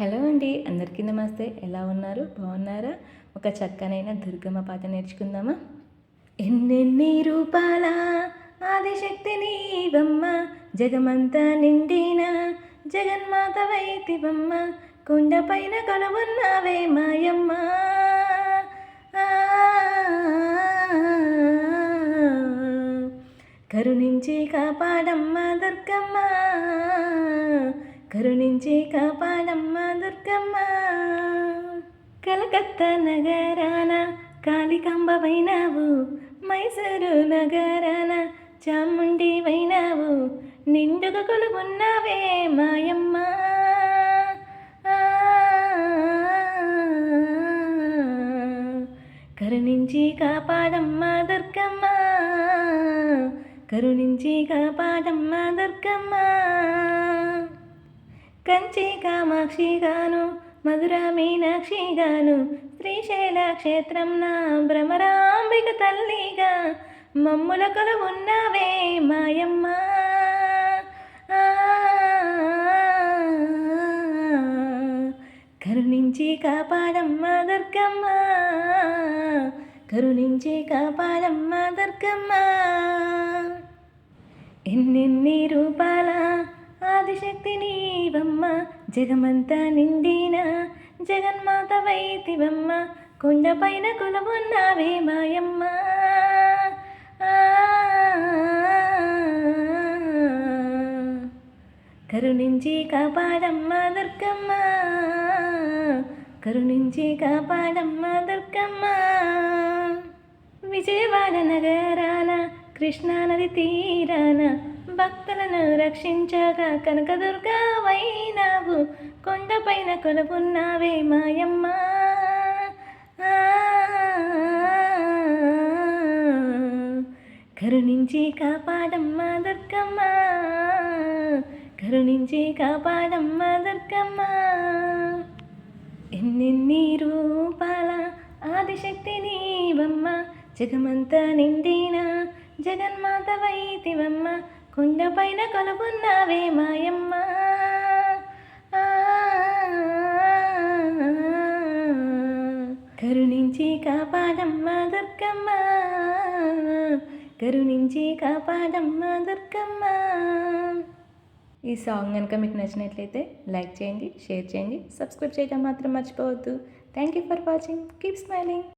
Hello అండి అందరికీ నమస్తే. ఎలా ఉన్నారు? బాగున్నారా? ఒక చక్కనైన దుర్గమ్మ పాట నేర్చుకుందామా? ఎన్నెన్ని రూపాల ఆదిశక్తి నీవమ్మ జగమంతా నిండిన జగన్మాత వైతివమ్మ కొండపైన కొలవున్నావే మాయమ్మ. కరుణించి కాపాడమ్మ దుర్గమ్మ. కరుణించి కాపాడమ్మ దుర్గమ్మ. కలకత్తా నగరాన కాళికాంబవైనావు. మైసూరు నగరాన చాముండి వైనావు నిండుగా కొలువున్నావే మాయమ్మ. ఆ, కరుణించి కాపాడమ్మ దుర్గమ్మ. కరుణించి కాపాడమ్మ దుర్గమ్మ. కంచి కామాక్షిగాను మధుర మీనాక్షిగాను శ్రీశైల క్షేత్రం నా భ్రమరాంబిక తల్లిగా మమ్ముల కొలువున్నావే మాయమ్మ. ఆ, కరుణించి కాపాడమ్మ దుర్గమ్మ. కరుణించి కాపాడమ్మ దుర్గమ్మ. ఎన్నెన్ని రూపాల ఆదిశక్తి నీవమ్మ జగమంతా నిండిన జగన్మాత వైతివమ్మ కొండపైన కొలువున్నావే మాయమ్మ. కరుణించి కాపాడమ్మ దుర్గమ్మ. కరుణించి కాపాడమ్మ దుర్గమ్మ. విజయవాడ నగరాన కృష్ణానది తీరాన భక్తులను రక్షించగా కనకదుర్గా వైనావు. కొండపైన కొలువున్నావే మాయమ్మ. ఆ, కరుణించి కాపాడమ్మ దుర్గమ్మ. కరుణించి కాపాడమ్మ దుర్గమ్మ. ఎన్నెన్ని రూపాల ఆదిశక్తి నీవమ్మ. జగమంతా నిండినా జగన్మాత వైతివమ్మ కొండపైన కొలువున్నావే మాయమ్మ. ఆ, కరుణించి కాపాడమ్మ దుర్గమ్మ. కరుణించి కాపాడమ్మ దుర్గమ్మ. ఈ సాంగ్ కనుక మీకు నచ్చినట్లయితే లైక్ చేయండి షేర్ చేయండి సబ్స్క్రైబ్ చేయడం మాత్రం మర్చిపోవద్దు. Thank you for watching keep smiling